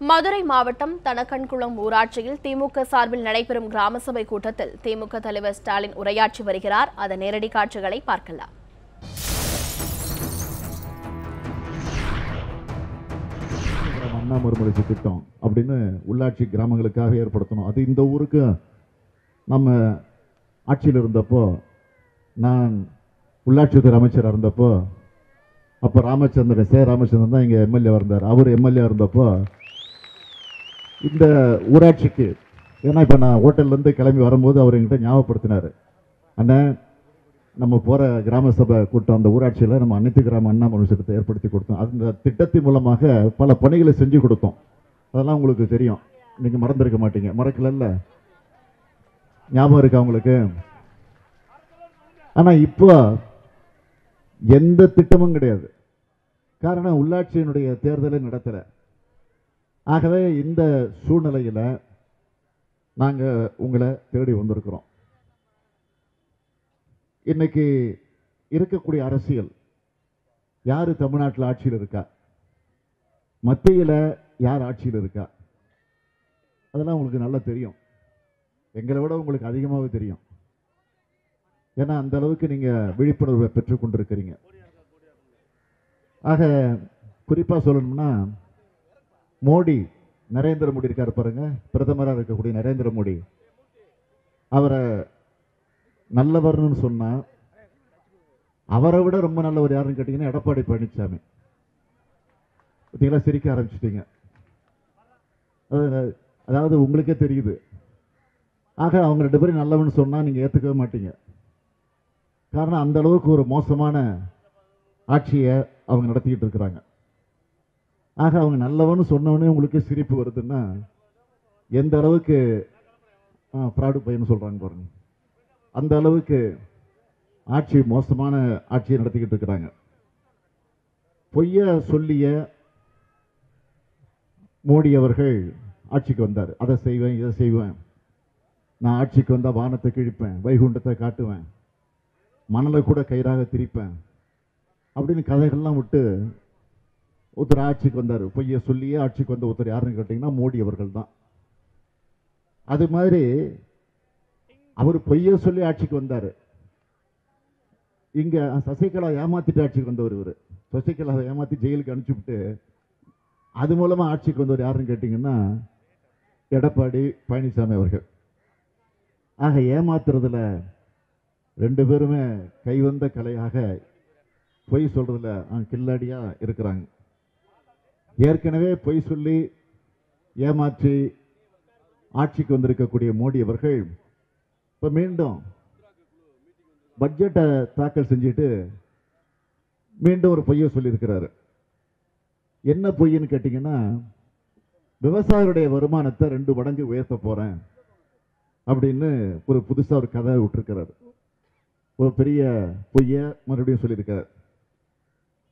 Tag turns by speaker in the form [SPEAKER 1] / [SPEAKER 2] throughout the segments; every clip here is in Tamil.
[SPEAKER 1] மதுரை மாவட்டம் தனக்கண்குளம் ஊராட்சியில் திமுக சார்பில் நடைபெறும் கிராம சபை கூட்டத்தில் திமுக தலைவர் ஸ்டாலின் உரையாற்றி வருகிறார். அதன் நேரடி காட்சிகளை பார்க்கலாம்.
[SPEAKER 2] கிராம அண்ணா மறுமலர்ச்சி திட்டம் அப்படின்னு உள்ளாட்சி கிராமங்களுக்காக ஏற்படுத்தணும். அது இந்த ஊருக்கு நம்ம ஆட்சியில் இருந்தப்போ நான் உள்ளாட்சித்துறை அமைச்சராக இருந்தப்போ அப்போ ராமச்சந்திரன் சே. ராமச்சந்திரன் தான் இங்கே எம்எல்ஏ இருந்தார். அவர் எம்எல்ஏ இருந்தப்போ இந்த ஊராட்சிக்கு ஏன்னா இப்போ நான் ஹோட்டல்லேருந்து கிளம்பி வரும்போது அவர் என்கிட்ட ஞாபகப்படுத்தினார். அண்ணன் நம்ம போகிற கிராம சபை கூட்டம் அந்த ஊராட்சியில் நம்ம அனைத்து கிராம அண்ணா மனுஷத்தை ஏற்படுத்தி கொடுத்தோம். அந்த திட்டத்தின் மூலமாக பல பணிகளை செஞ்சு கொடுத்தோம். அதெல்லாம் உங்களுக்கு தெரியும். நீங்கள் மறந்துருக்க மாட்டீங்க. மறக்கலல்ல ஞாபகம் இருக்கா உங்களுக்கு? ஆனால் இப்போ எந்த திட்டமும் கிடையாது. காரணம் உள்ளாட்சியினுடைய தேர்தலை நடத்தலை. ஆகவே இந்த சூழ்நிலையில் நாங்கள் உங்களை தேடி வந்திருக்கிறோம். இன்றைக்கி இருக்கக்கூடிய அரசியல் யார் தமிழ்நாட்டில் ஆட்சியில் இருக்கா? மத்தியில் யார் ஆட்சியில் இருக்கா? அதெல்லாம் உங்களுக்கு நல்லா தெரியும். எங்களை விட உங்களுக்கு அதிகமாகவே தெரியும். ஏன்னா அந்த அளவுக்கு நீங்கள் விழிப்புணர்வை பெற்றுக்கொண்டிருக்கிறீங்க ஆக குறிப்பாக சொல்லணும்னா மோடி நரேந்திர மோடி இருக்கார் பாருங்க. பிரதமராக இருக்கக்கூடிய நரேந்திர மோடி. அவரை நல்லவர்னு சொன்னால் அவரை விட ரொம்ப நல்லவர் யாருன்னு கேட்டிங்கன்னா எடப்பாடி பழனிசாமி பார்த்தீங்களா? சிரிக்க ஆரம்பிச்சிட்டீங்க. அதாவது உங்களுக்கே தெரியுது. ஆக அவங்க ரெண்டு பேரும் நல்லவன்னு சொன்னால் நீங்கள் ஏற்றுக்கவே மாட்டீங்க. காரணம் அந்த அளவுக்கு ஒரு மோசமான ஆட்சியை அவங்க நடத்திக்கிட்டு இருக்கிறாங்க. ஆக அவங்க நல்லவன்னு சொன்னவொடனே உங்களுக்கு சிரிப்பு வருதுன்னா எந்த அளவுக்கு ஃப்ராடு பையன் சொல்கிறாங்க பாருங்க. அந்த அளவுக்கு ஆட்சி மோசமான ஆட்சியை நடத்திக்கிட்டு இருக்கிறாங்க. பொய்ய சொல்லிய மோடி அவர்கள் ஆட்சிக்கு வந்தார். அதை செய்வேன் இதை செய்வேன். நான் ஆட்சிக்கு வந்தால் வானத்தை கிழிப்பேன் வைகுண்டத்தை காட்டுவேன் மணலை கூட கயிறாக திரிப்பேன் அப்படின்னு கதைகள்லாம் விட்டு ஒருத்தர் ஆட்சிக்கு வந்தார். பொய்ய சொல்லியே ஆட்சிக்கு வந்த ஒருத்தர் யாருன்னு கேட்டிங்கன்னா மோடி அவர்கள் தான். அது மாதிரி அவர் பொய்ய சொல்லி ஆட்சிக்கு வந்தார். இங்கே சசிகலா ஏமாத்திட்டு ஆட்சிக்கு வந்தவர் இவர். சசிகலாவை ஏமாத்தி ஜெயிலுக்கு அனுப்பிச்சுட்டு அது மூலமா ஆட்சிக்கு வந்தவர் யாருன்னு கேட்டிங்கன்னா எடப்பாடி பழனிசாமி அவர்கள். ஆக ஏமாத்துறதுல ரெண்டு பேருமே கைவந்த கலையாக பொய் சொல்றதுல அவங்க கில்லாடியா இருக்கிறாங்க. ஏற்கனவே பொய் சொல்லி ஏமாற்றி ஆட்சிக்கு வந்திருக்கக்கூடிய மோடி அவர்கள் இப்போ மீண்டும் பட்ஜெட்டை தாக்கல் செஞ்சுட்டு மீண்டும் ஒரு பொய்யை சொல்லியிருக்கிறாரு. என்ன பொய்ன்னு கேட்டிங்கன்னா விவசாயிகளுடைய வருமானத்தை ரெண்டு மடங்கு உயர்த்த போகிறேன் அப்படின்னு ஒரு புதுசாக ஒரு கதை விட்டுருக்கிறார். ஒரு பெரிய பொய்யை மறுபடியும் சொல்லியிருக்கார்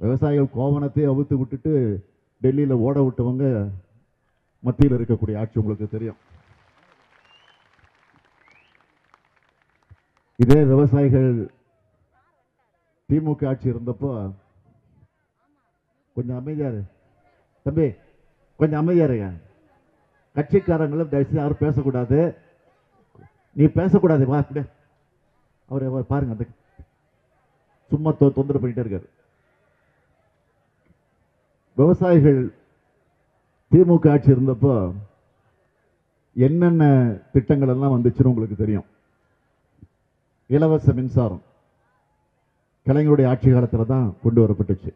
[SPEAKER 2] விவசாயிகள் கோவணத்தை அவுத்து விட்டுட்டு டெல்லியில் ஓட விட்டவங்க மத்தியில் இருக்கக்கூடிய ஆட்சி உங்களுக்கு தெரியும். இதே விவசாயிகள் திமுக ஆட்சி இருந்தப்போ கொஞ்சம் அமைதியாரு தம்பி கொஞ்சம் அமைதியாருங்க கட்சிக்காரங்களும் தயவுசெய்து யாரும் பேசக்கூடாது. நீ பேசக்கூடாது வா அப்படியே அவர் பாருங்க அந்த சும்மா தொ- தொந்தரவு பண்ணிட்டே இருக்காரு. விவசாயிகள் திமுக ஆட்சி இருந்தப்போ என்னென்ன திட்டங்கள் எல்லாம் வந்துச்சுன்னு உங்களுக்கு தெரியும்? இலவச மின்சாரம் கலைஞருடைய ஆட்சி காலத்தில் தான் கொண்டு வரப்பட்டுச்சு.